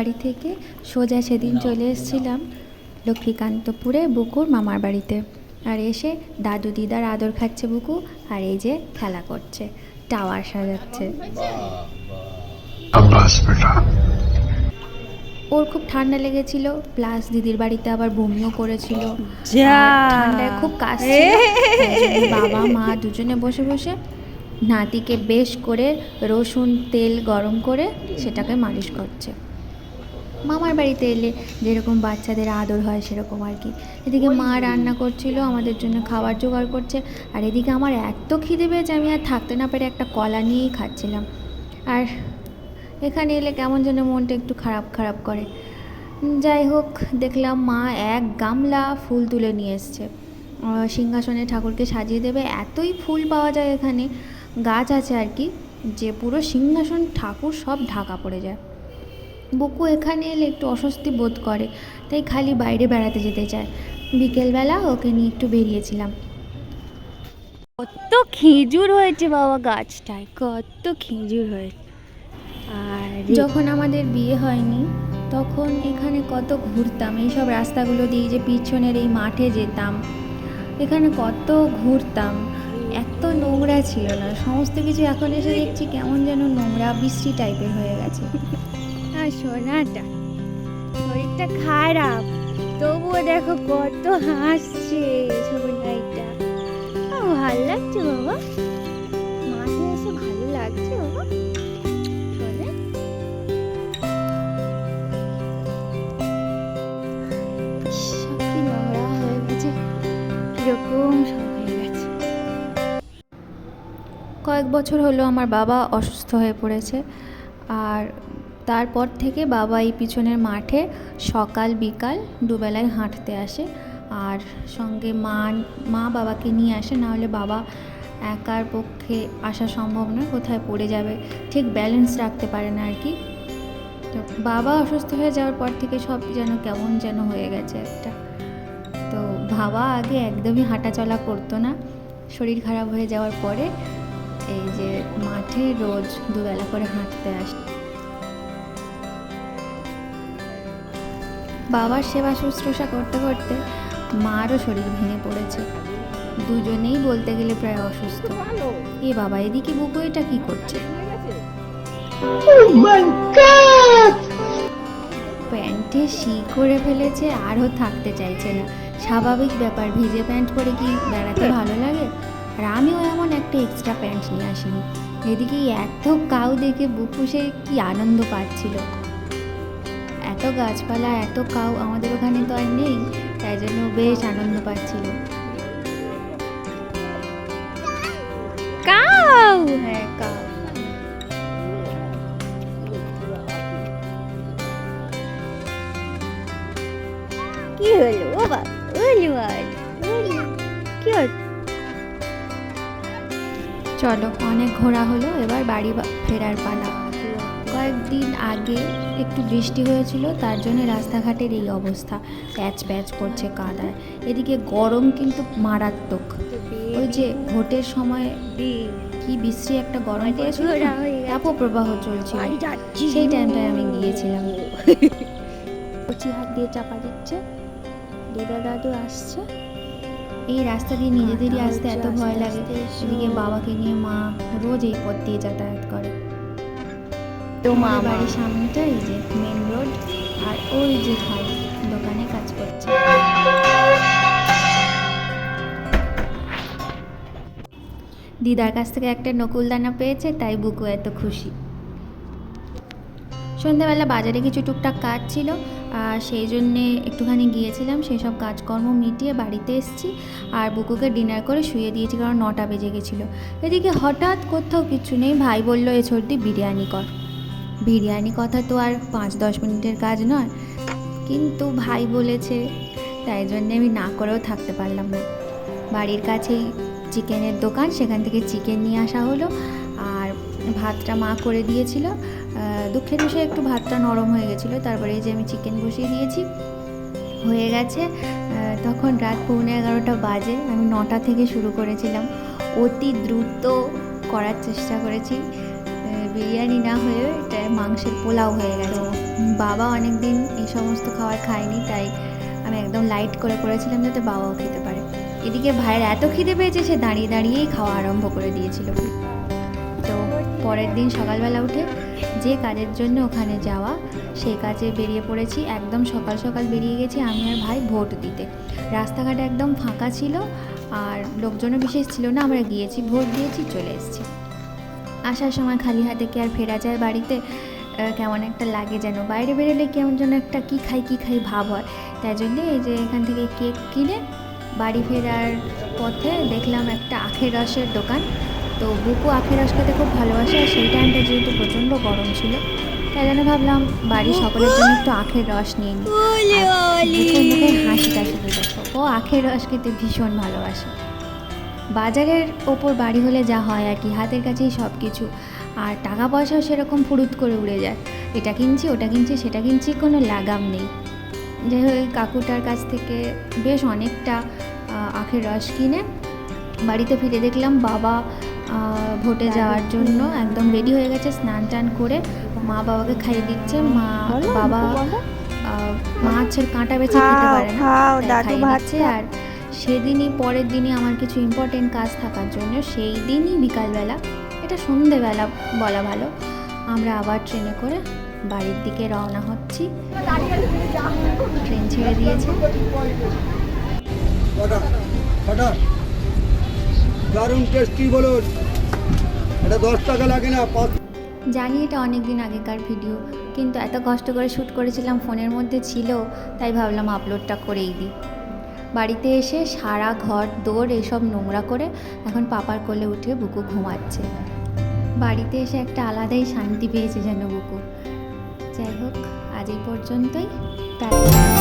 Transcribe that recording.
বাড়ি থেকে সোজা সেদিন চলে এসেছিলাম লক্ষ্মীকান্তপুরে বুকুর মামার বাড়িতে। আর এসে দাদু দিদার আদর খাচ্ছে বুকু আর এই যে খেলা করছে টাওয়ার সাজাচ্ছে। ওর খুব ঠান্ডা লেগেছিল প্লাস দিদির বাড়িতে আবার বমিও করেছিল। ঠান্ডায় খুব কাছে বাবা মা দুজনে বসে বসে নাতিকে বেশ করে রসুন তেল গরম করে সেটাকে মালিশ করছে। মামার বাড়িতে এলে যেরকম বাচ্চাদের আদর হয় সেরকম আর কি। এদিকে মা রান্না করছিল, আমাদের জন্য খাবার জোগাড় করছে। আর এদিকে আমার এত খিদে পেয়েছে, আমি আর থাকতে না পেরে একটা কলা নিয়েই খাচ্ছিলাম। আর এখানে এলে কেমন যেন মনটা একটু খারাপ খারাপ করে। যাই হোক, দেখলাম মা এক গামলা ফুল তুলে নিয়ে এসছে। সিংহাসনে ঠাকুরকে সাজিয়ে দেবে, এতই ফুল পাওয়া যায় এখানে। গাছ আছে আর কি, যে পুরো সিংহাসন ঠাকুর সব ঢাকা পড়ে যায়। বুকু এখানে এলে একটু অস্বস্তি বোধ করে তাই খালি বাইরে বেড়াতে যেতে চায়। বিকেলবেলা ওকে নিয়ে একটু বেরিয়েছিলাম। কত খেজুর হয়েছে বাবা গাছটায় কত খেজুর হয়েছে। আর যখন আমাদের বিয়ে হয়নি তখন এখানে কত ঘুরতাম এইসব রাস্তাগুলো দিয়ে যে পিছনের এই মাঠে যেতাম এখানে কত ঘুরতাম। এত নোংরা ছিল না সমস্ত কিছু এখন এসে দেখছি কেমন যেন নোংরা বৃষ্টি টাইপের হয়ে গেছে। আর সোনাটা শরীরটা খারাপ। তবুও দেখো কত হাসছে সোনাইটা ভালো লাগছে বাবা? মাঠে এসে ভালো লাগছে বাবা? সব হয়ে গেছে। কয়েক বছর হলো আমার বাবা অসুস্থ হয়ে পড়েছে। আর তারপর থেকে বাবা এই পিছনের মাঠে সকাল বিকাল দুবেলায় হাঁটতে আসে। আর সঙ্গে মা মা বাবাকে নিয়ে আসে, নাহলে বাবা একার পক্ষে আসা সম্ভব নয়, কোথায় পড়ে যাবে, ঠিক ব্যালেন্স রাখতে পারে না আর কি। তো বাবা অসুস্থ হয়ে যাওয়ার পর থেকে সব যেন কেমন যেন হয়ে গেছে একটা। তো বাবা আগে একদমই হাঁটাচলা করতো না, শরীর খারাপ হয়ে যাওয়ার পরে এই যে মাঠে রোজ দুবেলা করে হাঁটতে আসে। বাবার সেবা শুশ্রূষা করতে করতে মারও শরীর ভেঙে পড়েছে। দুজনেই বলতে গেলে প্রায় অসুস্থ। এ বাবা এদিকে বুকু এটা কি করছে? প্যান্টে শি করে ফেলেছে আরও থাকতে চাইছে না। স্বাভাবিক ব্যাপার ভিজে প্যান্ট পরে কি বেড়াতে ভালো লাগে? আর আমিও এমন একটা এক্সট্রা প্যান্ট নিয়ে আসিনি। এদিকে এত কাউ দেখে বুকু সে কি আনন্দ পাচ্ছিল। এত গাছপালা, এত কাউ আমাদের ওখানে তো আর নেই, তাই জন্য বেশ আনন্দ পাচ্ছিল। কাউ! হ্যাঁ কাউ। কি হলো? ওলি কি হলো? চলো, অনেক ঘোরা হলো, এবার বাড়ি ফেরার পালা। কয়েকদিন আগে একটু বৃষ্টি হয়েছিল তার জন্য রাস্তাঘাটের এই অবস্থা। প্যাচ প্যাচ করছে কাদায়। এদিকে গরম কিন্তু মারাত্মক। ওই যে ভোটের সময় কি বিশ্রী একটা গরম পড়েছিল গেছে। তাপপ্রবাহ চলছিল। সেই টাইমটায় আমি গিয়েছিলাম। কচি হাত দিয়ে চাপা দিচ্ছে। দিদা দাদু আসছে। এই রাস্তা দিয়ে নিজেদেরই আসতে এত ভয় লাগে। এদিকে বাবাকে নিয়ে মা রোজ এই পথ দিয়ে যাতায়াত তো মা বাড়ির সামনেটা এই যে মেন রোড আর ওই যে ভাই দোকানে কাজ করছে। দিদার কাছ থেকে একটা নকুলদানা পেয়েছে তাই বুকু এত খুশি। সন্ধ্যাবেলা বাজারে কিছু টুকটাক কাজ ছিল আর সেই জন্যে একটুখানি গিয়েছিলাম সেই সব কাজকর্ম মিটিয়ে বাড়িতে এসেছি আর বুকুকে ডিনার করে শুয়ে দিয়েছি কারণ নটা বেজে গেছিল। এদিকে হঠাৎ কোথাও কিছু নেই ভাই বলল এ ছর্দি বিরিয়ানি কর। বিরিয়ানি কথা তো আর পাঁচ, দশ মিনিটের কাজ নয়। কিন্তু ভাই বলেছে, তাই জন্যে আমি না করেও থাকতে পারলাম না। বাড়ির কাছেই চিকেনের দোকান, সেখান থেকে চিকেন নিয়ে আসা হলো। আর ভাতটা মা করে দিয়েছিল। দুঃখের বিষয়ে একটু ভাতটা নরম হয়ে গেছিল। তারপরে এই যে আমি চিকেন বসিয়ে দিয়েছি, হয়ে গেছে। তখন রাত পৌনে এগারোটা বাজে, আমি নটা থেকে শুরু করেছিলাম। অতি দ্রুত করার চেষ্টা করেছি। বিরিয়ানি না হয়ে এটা মাংসের পোলাও হয়ে গেছে। বাবা অনেক দিন এই সমস্ত খাবার খায়নি, তাই আমি একদম লাইট করে করেছিলাম যাতে বাবাও খেতে পারে। এদিকে ভাইয়ের এত খিদে পেয়েছে, সে দাঁড়িয়ে দাঁড়িয়েই খাওয়া আরম্ভ করে দিয়েছিল। তো পরের দিন সকালবেলা উঠে যে কাজের জন্য ওখানে যাওয়া, সেই কাজে বেরিয়ে পড়েছি। একদম সকাল সকাল বেরিয়ে গেছি আমি আর ভাই ভোট দিতে। রাস্তাঘাট একদম ফাঁকা ছিল, আর লোকজনও বিশেষ ছিল না, আমরা গিয়েছি, ভোট দিয়েছি, চলে এসেছি। আসার সময় খালি হাতে কি আর ফেরা যায় বাড়িতে? কেমন একটা লাগে যেন। বাইরে বেরোলে কেমন যেন একটা কী খাই কী খাই ভাব হয়। তাই জন্যে এই যে এখান থেকে কেক কিনে বাড়ি ফেরার পথে দেখলাম একটা আখের রসের দোকান। তো বুকু আখের রস খেতে খুব ভালোবাসে আর সেই টাইমটা যেহেতু প্রচণ্ড গরম ছিল তাই জন্য ভাবলাম বাড়ির সকলের জন্য একটু আখের রস নিয়ে নিই। মুখে হাসিটা শুধু দেখো। ও আখের রস খেতে ভীষণ ভালোবাসে। বাজারের ওপর বাড়ি হলে যা হয় আর কি হাতের কাছেই সব কিছু। আর টাকা পয়সাও সেরকম ফুরুত করে উড়ে যায়। এটা কিনছি ওটা কিনছি সেটা কিনছি কোনো লাগাম নেই। যাই হোক কাকুটার কাছ থেকে বেশ অনেকটা আখের রস কিনে বাড়িতে ফিরে দেখলাম। বাবা ভোটে যাওয়ার জন্য একদম রেডি হয়ে গেছে স্নান টান করে মা বাবাকে খাইয়ে দিচ্ছে। মা বাবা মাছের কাঁটা বেছে খেতে পারে না খাইয়ে দিচ্ছে আর সেদিনই পরের দিনই আমার কিছু ইম্পর্টেন্ট কাজ থাকার জন্য সেই দিনই বিকালবেলা এটা সন্ধেবেলা বলা ভালো আমরা আবার ট্রেনে করে বাড়ির দিকে রওনা হচ্ছি। ট্রেন ছেড়ে দিয়েছে। দারুণ টেস্টি বলুন। এটা দশ টাকা লাগে না জানি এটা অনেক দিন আগেকার ভিডিও কিন্তু এত কষ্ট করে শ্যুট করেছিলাম ফোনের মধ্যে ছিল তাই ভাবলাম আপলোডটা করেই দিই। বাড়িতে এসে সারা ঘর দৌড় এসব নোংরা করে এখন পাপার কোলে উঠে বুকু ঘুমাচ্ছে। বাড়িতে এসে একটা আলাদাই শান্তি পেয়েছে যেন বুকু। যাই হোক, আজ এই পর্যন্তই। টাটা